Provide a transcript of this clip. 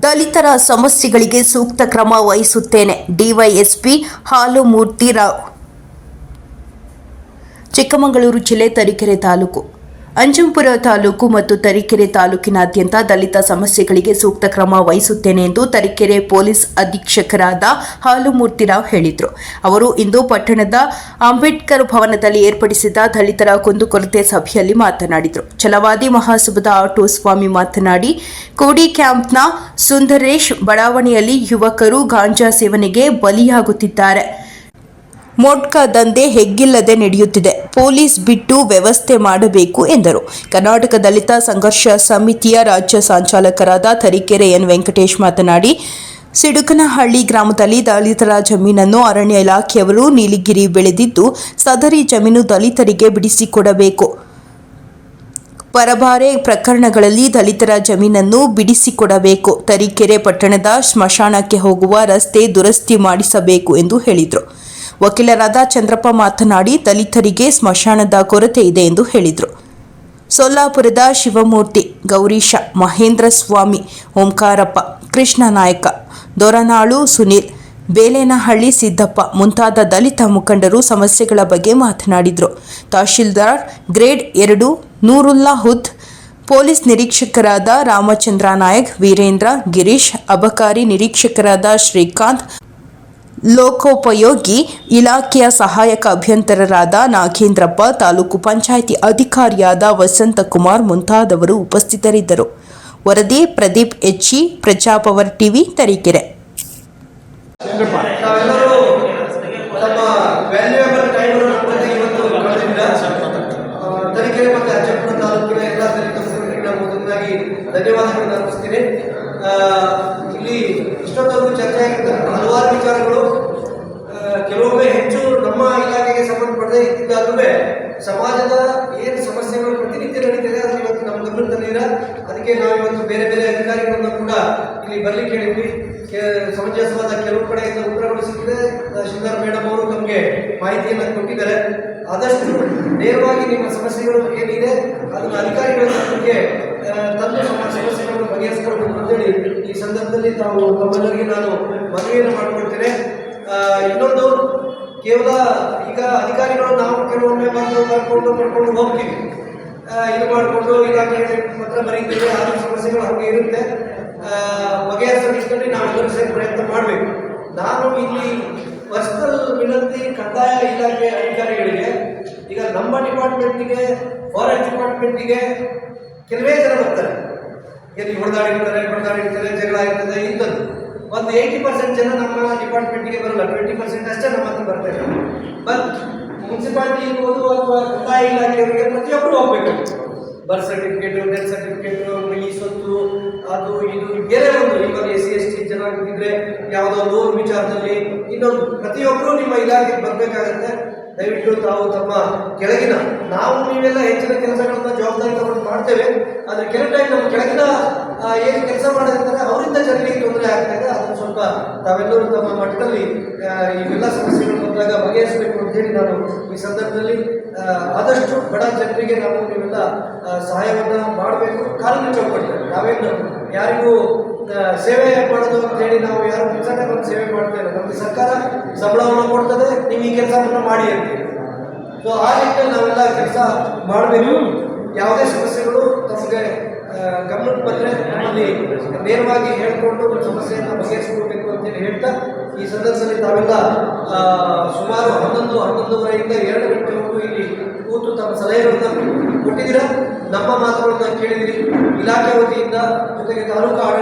ದಲಿತರ ಸಮಸ್ಯೆಗಳಿಗೆ ಸೂಕ್ತ ಕ್ರಮ ವಹಿಸುತ್ತೇನೆ. ಡಿವೈಎಸ್ಪಿ ಹಾಲುಮೂರ್ತಿ ರಾವ್. ಚಿಕ್ಕಮಗಳೂರು ಜಿಲ್ಲೆ ತರೀಕೆರೆ ತಾಲೂಕು. ಅಂಜಂಪುರ ತಾಲೂಕು ಮತ್ತು ತರೀಕೆರೆ ತಾಲೂಕಿನಾದ್ಯಂತ ದಲಿತ ಸಮಸ್ಯೆಗಳಿಗೆ ಸೂಕ್ತ ಕ್ರಮ ವಹಿಸುತ್ತೇನೆ ಎಂದು ತರೀಕೆರೆ ಪೊಲೀಸ್ ಅಧೀಕ್ಷಕರಾದ ಹಾಲುಮೂರ್ತಿರಾವ್ ಹೇಳಿದರು. ಅವರು ಇಂದು ಪಟ್ಟಣದ ಅಂಬೇಡ್ಕರ್ ಭವನದಲ್ಲಿ ಏರ್ಪಡಿಸಿದ್ದ ದಲಿತರ ಕುಂದುಕೊರತೆ ಸಭೆಯಲ್ಲಿ ಮಾತನಾಡಿದರು. ಛಲವಾದಿ ಮಹಾಸಭದ ಆಟೋ ಸ್ವಾಮಿ ಮಾತನಾಡಿ, ಕೋಡಿ ಕ್ಯಾಂಪ್ನ ಸುಂದರೇಶ್ ಬಡಾವಣೆಯಲ್ಲಿ ಯುವಕರು ಗಾಂಜಾ ಸೇವನೆಗೆ ಬಲಿಯಾಗುತ್ತಿದ್ದಾರೆ. ಮೋಡ್ಕಾ ದಂಧೆ ಹೆಗ್ಗಿಲ್ಲದೆ ನಡೆಯುತ್ತಿದೆ. ಪೊಲೀಸ್ ಬಿಟ್ಟು ವ್ಯವಸ್ಥೆ ಮಾಡಬೇಕು ಎಂದರು. ಕರ್ನಾಟಕ ದಲಿತ ಸಂಘರ್ಷ ಸಮಿತಿಯ ರಾಜ್ಯ ಸಂಚಾಲಕರಾದ ತರೀಕೆರೆ ಎನ್ ವೆಂಕಟೇಶ್ ಮಾತನಾಡಿ, ಸಿಡುಕನಹಳ್ಳಿ ಗ್ರಾಮದಲ್ಲಿ ದಲಿತರ ಜಮೀನನ್ನು ಅರಣ್ಯ ಇಲಾಖೆಯವರು ನೀಲಿಗಿರಿ ಬೆಳೆದಿದ್ದು, ಸದರಿ ಜಮೀನು ದಲಿತರಿಗೆ ಬಿಡಿಸಿಕೊಡಬೇಕು. ಪರಭಾರೆ ಪ್ರಕರಣಗಳಲ್ಲಿ ದಲಿತರ ಜಮೀನನ್ನು ಬಿಡಿಸಿಕೊಡಬೇಕು. ತರೀಕೆರೆ ಪಟ್ಟಣದ ಸ್ಮಶಾನಕ್ಕೆ ಹೋಗುವ ರಸ್ತೆ ದುರಸ್ತಿ ಮಾಡಿಸಬೇಕು ಎಂದು ಹೇಳಿದರು. ವಕೀಲರಾದ ಚಂದ್ರಪ್ಪ ಮಾತನಾಡಿ, ದಲಿತರಿಗೆ ಸ್ಮಶಾನದ ಕೊರತೆ ಇದೆ ಎಂದು ಹೇಳಿದರು. ಸೊಲ್ಲಾಪುರದ ಶಿವಮೂರ್ತಿ ಗೌರೀಶ, ಮಹೇಂದ್ರ ಸ್ವಾಮಿ, ಓಂಕಾರಪ್ಪ, ಕೃಷ್ಣ ನಾಯಕ, ದೊರನಾಳು ಸುನೀಲ್, ಬೇಲೇನಹಳ್ಳಿ ಸಿದ್ದಪ್ಪ ಮುಂತಾದ ದಲಿತ ಮುಖಂಡರು ಸಮಸ್ಯೆಗಳ ಬಗ್ಗೆ ಮಾತನಾಡಿದರು. ತಹಶೀಲ್ದಾರ್ ಗ್ರೇಡ್ ಎರಡು, ನೂರುಲ್ಲಾ ಹುದ್, ಪೊಲೀಸ್ ನಿರೀಕ್ಷಕರಾದ ರಾಮಚಂದ್ರ ನಾಯಕ್, ವೀರೇಂದ್ರ, ಗಿರೀಶ್, ಅಬಕಾರಿ ನಿರೀಕ್ಷಕರಾದ ಶ್ರೀಕಾಂತ್ ಲೋಕೋಪಯೋಗಿ ಇಲಾಖೆಯ ಸಹಾಯಕ ಅಭಿಯಂತರರಾದ ನಾಗೇಂದ್ರಪ್ಪ, ತಾಲೂಕು ಪಂಚಾಯಿತಿ ಅಧಿಕಾರಿಯಾದ ವಸಂತಕುಮಾರ್ ಮುಂತಾದವರು ಉಪಸ್ಥಿತರಿದ್ದರು. ವರದಿ ಪ್ರದೀಪ್ ಎಚ್ಚಿ ಪ್ರಜಾಪವರ್ ಟಿವಿ ತರೀಕೆರೆ. ನಾವೆಲ್ಲರೂ ತಮ್ಮ ವ್ಯಾಲ್ಯೂಯಬಲ್ ಟೈಮ್ ಮತ್ತೆ ಇವತ್ತು ಕಳೆದಿಲ್ಲ ಆ, ತರೀಕೆರೆ ಮತ್ತು ಅಜ್ಜಪುರ ತಾಲೂಕಿನ ಎಲ್ಲ ದಲಿತ ಮುಖಂಡರಿಗೆ ನಾನು ಮೊದಲನಾಗಿ ಧನ್ಯವಾದಗಳನ್ನು ಅರ್ಪಿಸ್ತೀನಿ ಆ, ಇಲ್ಲಿ ಇಷ್ಟೊತ್ತವರೆಗೂ ಚರ್ಚೆ ಆಗಿರ್ತಕ್ಕಂಥ ಹಲವಾರು ವಿಚಾರಗಳು ಆ, ಕೆಲವೊಮ್ಮೆ ಹೆಚ್ಚು ನಮ್ಮ ಇಲಾಖೆಗೆ ಇದ್ದಿದ್ದಾದ್ರೂ ಸಮಾಜದ ಏನು ಸಮಸ್ಯೆಗಳು ಪ್ರತಿನಿತ್ಯ ನಡೀತಿದೆ ಅದು ಇವತ್ತು ನಮ್ಮ ಗಮನದಲ್ಲಿರ ಅದಕ್ಕೆ ನಾವು ಇವತ್ತು ಬೇರೆ ಬೇರೆ ಅಧಿಕಾರಿಗಳನ್ನ ಕೂಡ ಇಲ್ಲಿ ಬರಲಿಕ್ಕೆ ಹೇಳಿದ್ವಿ. ಸಮಂಜಸವಾದ ಕೆಲವು ಕಡೆಯಿಂದ ಉತ್ತರಗಳು ಸಿಕ್ಕಿದೆ. ಶಿಂದರ್ ಮೇಡಮ್ ಅವರು ನಮಗೆ ಮಾಹಿತಿಯನ್ನು ಕೊಟ್ಟಿದ್ದಾರೆ. ಆದಷ್ಟು ನೇರವಾಗಿ ನಿಮ್ಮ ಸಮಸ್ಯೆಗಳು ಏನಿದೆ, ಅದನ್ನು ಅಧಿಕಾರಿಗಳ ಬಗ್ಗೆ ತಂದು ನಮ್ಮ ಸಮಸ್ಯೆಗಳನ್ನು ಬಗೆಹರಿಸಿಕೊಳ್ಬೇಕು ಅಂತೇಳಿ ಈ ಸಂದರ್ಭದಲ್ಲಿ ತಾವು ತಮ್ಮೆಲ್ಲರಿಗೆ ನಾನು ಮನವಿಯನ್ನು ಮಾಡಿಕೊಡ್ತೇನೆ. ಇನ್ನೊಂದು ಕೇವಲ ಈಗ ಅಧಿಕಾರಿಗಳು ನಾವು ಕೆಲವೊಮ್ಮೆ ಬಂದು ಬರ್ಕೊಂಡು ಮಾಡ್ಕೊಂಡು ಹೋಗ್ತೀವಿ. ಇದು ಮಾಡಿಕೊಂಡು ಇಲಾಖೆ ಪತ್ರ ಬರೀತೀವಿ ಆದ ಸಮಸ್ಯೆಗಳು ಹಾಗೆ ಇರುತ್ತೆ. ಬಗೆಹರಿಸೋ ನಿಟ್ಟಿನಲ್ಲಿ ನಾವೆಲ್ಲರೂ ಸೇರಿ ಪ್ರಯತ್ನ ಮಾಡಬೇಕು. ನಾನು ಇಲ್ಲಿ ಪರ್ಸನಲ್ ವಿನಂತಿ ಕಂದಾಯ ಇಲಾಖೆ ಅಧಿಕಾರಿಗಳಿಗೆ, ಈಗ ನಮ್ಮ ಡಿಪಾರ್ಟ್ಮೆಂಟಿಗೆ ಫಾರೆಸ್ಟ್ ಡಿಪಾರ್ಟ್ಮೆಂಟಿಗೆ ಕೆಲವೇ ಜನ ಬರ್ತಾರೆ. ಎಲ್ಲಿ ಹೊಡೆದಾಡಿರ್ತಾರೆ ಹೊಡೆದಾಡಿರ್ತಾರೆ, ಜಗಳ ಇರ್ತದೆ ಇಂಥದ್ದು. ಒಂದು ಏಯ್ಟಿ ಪರ್ಸೆಂಟ್ ಜನ ನಮ್ಮ ಡಿಪಾರ್ಟ್ಮೆಂಟ್ಗೆ ಬರಲ್ಲ ಟ್ವೆಂಟಿ ಪರ್ಸೆಂಟ್ ಅಷ್ಟೇ ನಮ್ಮ ಹತ್ರ ಬರ್ತಾರೆ ಬಟ್ ಮುನ್ಸಿಪಾಲಿಟಿ ಇರ್ಬೋದು ಅಥವಾ ಕಂದಾಯ ಇಲಾಖೆಯವರಿಗೆ ಪ್ರತಿಯೊಬ್ಬರು ಹೋಗ್ಬೇಕು ಬರ್ತ್ ಸರ್ಟಿಫಿಕೇಟ್ ಡೆತ್ ಸರ್ಟಿಫಿಕೇಟ್ ಈ ಸ್ವತ್ತು ಅದು, ಇದು, ಬೇರೆ ಒಂದು, ಇವಾಗ ಎಸ್ ಸಿ, ಎಸ್ ಟಿ ಜನಾಂಗದಿದ್ರೆ ಯಾವುದೋ ಲೋನ್ ವಿಚಾರದಲ್ಲಿ ಇನ್ನೊಂದು, ಪ್ರತಿಯೊಬ್ಬರು ನಿಮ್ಮ ಇಲಾಖೆಗೆ ಬರಬೇಕಾಗತ್ತೆ. ದಯವಿಟ್ಟು ತಾವು ತಮ್ಮ ಕೆಳಗಿನ, ನಾವು ನೀವೆಲ್ಲ ಹೆಚ್ಚಿನ ಕೆಲಸಗಳನ್ನ ಜವಾಬ್ದಾರಿ ತಗೊಂಡು ಮಾಡ್ತೇವೆ. ಆದರೆ ಕೆಲವು ಟೈಮ್ ನಮ್ಮ ಕೆಳಗಿನ ಏನು ಕೆಲಸ ಮಾಡಿರ್ತಾರೆ ಅವರಿಂದ ಜನರಿಗೆ ತೊಂದರೆ ಆಗ್ತಾ ಇದೆ ಅದನ್ನು ಸ್ವಲ್ಪ ತಾವೆಲ್ಲರೂ ತಮ್ಮ ಮಟ್ಟದಲ್ಲಿ ಇವೆಲ್ಲ ಸಮಸ್ಯೆಗಳು ಬಂದಾಗ ಬಗೆಹರಿಸಬೇಕು ಅಂತೇಳಿ ನಾನು ಈ ಸಂದರ್ಭದಲ್ಲಿ ಆದಷ್ಟು ಬಡ ಜನರಿಗೆ ನಾವು ನೀವೆಲ್ಲ ಸಹಾಯವನ್ನು ಮಾಡಬೇಕು. ಕಾನೂನು ಚೌಕಟ್ಟು ನಾವೇನು, ಯಾರಿಗೂ ಸೇವೆ ಮಾಡೋದು ಅಂತೇಳಿ ನಾವು ಯಾರು ಕೆಲಸಕ್ಕೆ ಬಂದು ಸೇವೆ ಮಾಡ್ತಾ ಇಲ್ಲ. ನಮಗೆ ಸರ್ಕಾರ ಸಂಬಳವನ್ನು ಕೊಡ್ತದೆ, ನೀವು ಈ ಕೆಲಸವನ್ನು ಮಾಡಿ ಅಂತ ಸೊ ಆ ನಿಟ್ಟಿನಲ್ಲಿ ನಾವೆಲ್ಲ ಕೆಲಸ ಮಾಡಬೇಕು. ಯಾವುದೇ ಸಮಸ್ಯೆಗಳು ನಮಗೆ ಗಮನಕ್ಕೆ ಬಂದರೆ ನಮ್ಮಲ್ಲಿ ನೇರವಾಗಿ ಹೇಳ್ಕೊಂಡು ಸಮಸ್ಯೆಯನ್ನು ಬಗೆಹರಿಸ್ಕೊಳ್ಬೇಕು ಅಂತೇಳಿ ಹೇಳ್ತಾ, ಈ ಸಂದರ್ಭದಲ್ಲಿ ತಾವೆಲ್ಲ ಸುಮಾರು ಹನ್ನೊಂದು, ಹನ್ನೊಂದುವರೆಯಿಂದ ಎರಡು ಗಂಟೆವರೆಗೂ ಇಲ್ಲಿ ಕೂತು ತಮ್ಮ ಸಲಹೆಗಳನ್ನು ಕೊಟ್ಟಿದ್ದೀರಾ? ನಮ್ಮ ಮಾತುಗಳನ್ನು ಕೇಳಿದಿರಿ ಇಲಾಖೆ ವತಿಯಿಂದ ಜೊತೆಗೆ ತಾಲೂಕು ಆಡಳಿತ